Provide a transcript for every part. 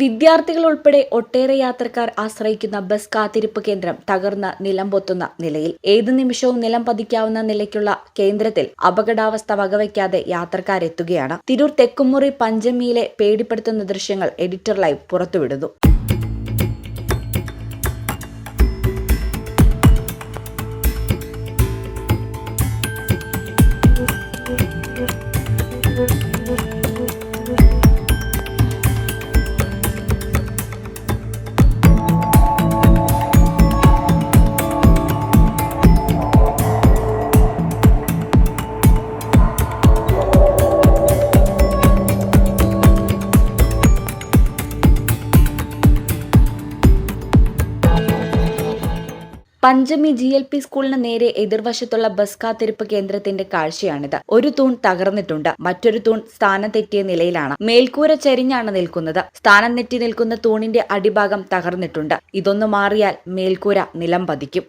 വിദ്യാർത്ഥികൾ ഉൾപ്പെടെ ഒട്ടേറെ യാത്രക്കാർ ആശ്രയിക്കുന്ന ബസ് കാത്തിരിപ്പ് കേന്ദ്രം തകർന്ന് നിലംപൊത്തുന്ന നിലയിൽ. ഏതു നിമിഷവും നിലം പതിക്കാവുന്ന നിലയ്ക്കുള്ള കേന്ദ്രത്തിൽ അപകടാവസ്ഥ വകവയ്ക്കാതെ യാത്രക്കാരെത്തുകയാണ്. തിരൂർ തെക്കുമുറി പഞ്ചമിയിലെ പേടിപ്പെടുത്തുന്ന ദൃശ്യങ്ങൾ എഡിറ്റർ ലൈവ് പുറത്തുവിടുന്നു. പഞ്ചമി ജി എൽ പി സ്കൂളിന് നേരെ എതിർവശത്തുള്ള ബസ് കാത്തിരിപ്പ് കേന്ദ്രത്തിന്റെ കാഴ്ചയാണിത്. ഒരു തൂൺ തകർന്നിട്ടുണ്ട്. മറ്റൊരു തൂൺ സ്ഥാനം തെറ്റിയ നിലയിലാണ്. മേൽക്കൂര ചരിഞ്ഞാണ് നിൽക്കുന്നത്. സ്ഥാനം തെറ്റി നിൽക്കുന്ന തൂണിന്റെ അടിഭാഗം തകർന്നിട്ടുണ്ട്. ഇതൊന്നു മാറിയാൽ മേൽക്കൂര നിലം പതിക്കും.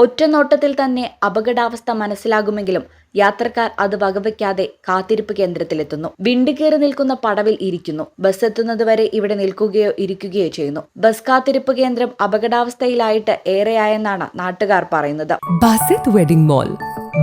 ഒറ്റനോട്ടത്തിൽ തന്നെ അപകടാവസ്ഥ മനസ്സിലാകുമെങ്കിലും യാത്രക്കാർ അത് വകവയ്ക്കാതെ കാത്തിരിപ്പ് കേന്ദ്രത്തിലെത്തുന്നു. വിണ്ട് കയറി നിൽക്കുന്ന പടവിൽ ഇരിക്കുന്നു. ബസ് എത്തുന്നതുവരെ ഇവിടെ നിൽക്കുകയോ ഇരിക്കുകയോ ചെയ്യുന്നു. ബസ് കാത്തിരിപ്പ് കേന്ദ്രം അപകടാവസ്ഥയിലായിട്ട് ഏറെയായെന്നാണ് നാട്ടുകാർ പറയുന്നത്. Basith wedding mall.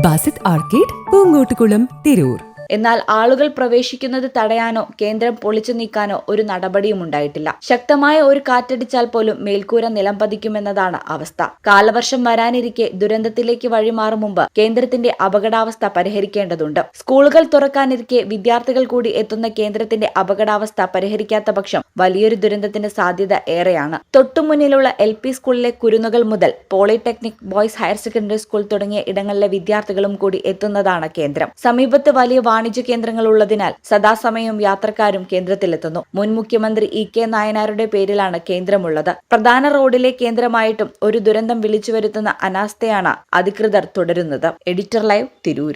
Basith arcade Poonkottukulam Tirur. എന്നാൽ ആളുകൾ പ്രവേശിക്കുന്നത് തടയാനോ കേന്ദ്രം പൊളിച്ചു നീക്കാനോ ഒരു നടപടിയും ഉണ്ടായിട്ടില്ല. ശക്തമായ ഒരു കാറ്റടിച്ചാൽ പോലും മേൽക്കൂര നിലം പതിക്കുമെന്നതാണ് അവസ്ഥ. കാലവർഷം വരാനിരിക്കെ ദുരന്തത്തിലേക്ക് വഴിമാറും മുമ്പ് കേന്ദ്രത്തിന്റെ അപകടാവസ്ഥ പരിഹരിക്കേണ്ടതുണ്ട്. സ്കൂളുകൾ തുറക്കാനിരിക്കെ വിദ്യാർത്ഥികൾ കൂടി എത്തുന്ന കേന്ദ്രത്തിന്റെ അപകടാവസ്ഥ പരിഹരിക്കാത്ത പക്ഷം വലിയൊരു ദുരന്തത്തിന്റെ സാധ്യത ഏറെയാണ്. തൊട്ടുമുന്നിലുള്ള എൽ പി സ്കൂളിലെ കുരുന്നുകൾ മുതൽ polytechnic boys higher secondary school തുടങ്ങിയ ഇടങ്ങളിലെ വിദ്യാർത്ഥികളും കൂടി എത്തുന്നതാണ് കേന്ദ്രം. സമീപത്ത് വലിയ വാണിജ്യ കേന്ദ്രങ്ങൾ ഉള്ളതിനാൽ സദാസമയം യാത്രക്കാരും കേന്ദ്രത്തിലെത്തുന്നു. മുൻ മുഖ്യമന്ത്രി ഇ കെ നായനാരുടെ പേരിലാണ് കേന്ദ്രമുള്ളത്. പ്രധാന റോഡിലെ കേന്ദ്രമായിട്ടും ഒരു ദുരന്തം വിളിച്ചു വരുത്തുന്ന അനാസ്ഥയാണ് അധികൃതർ തുടരുന്നത്. Editor live Tirur.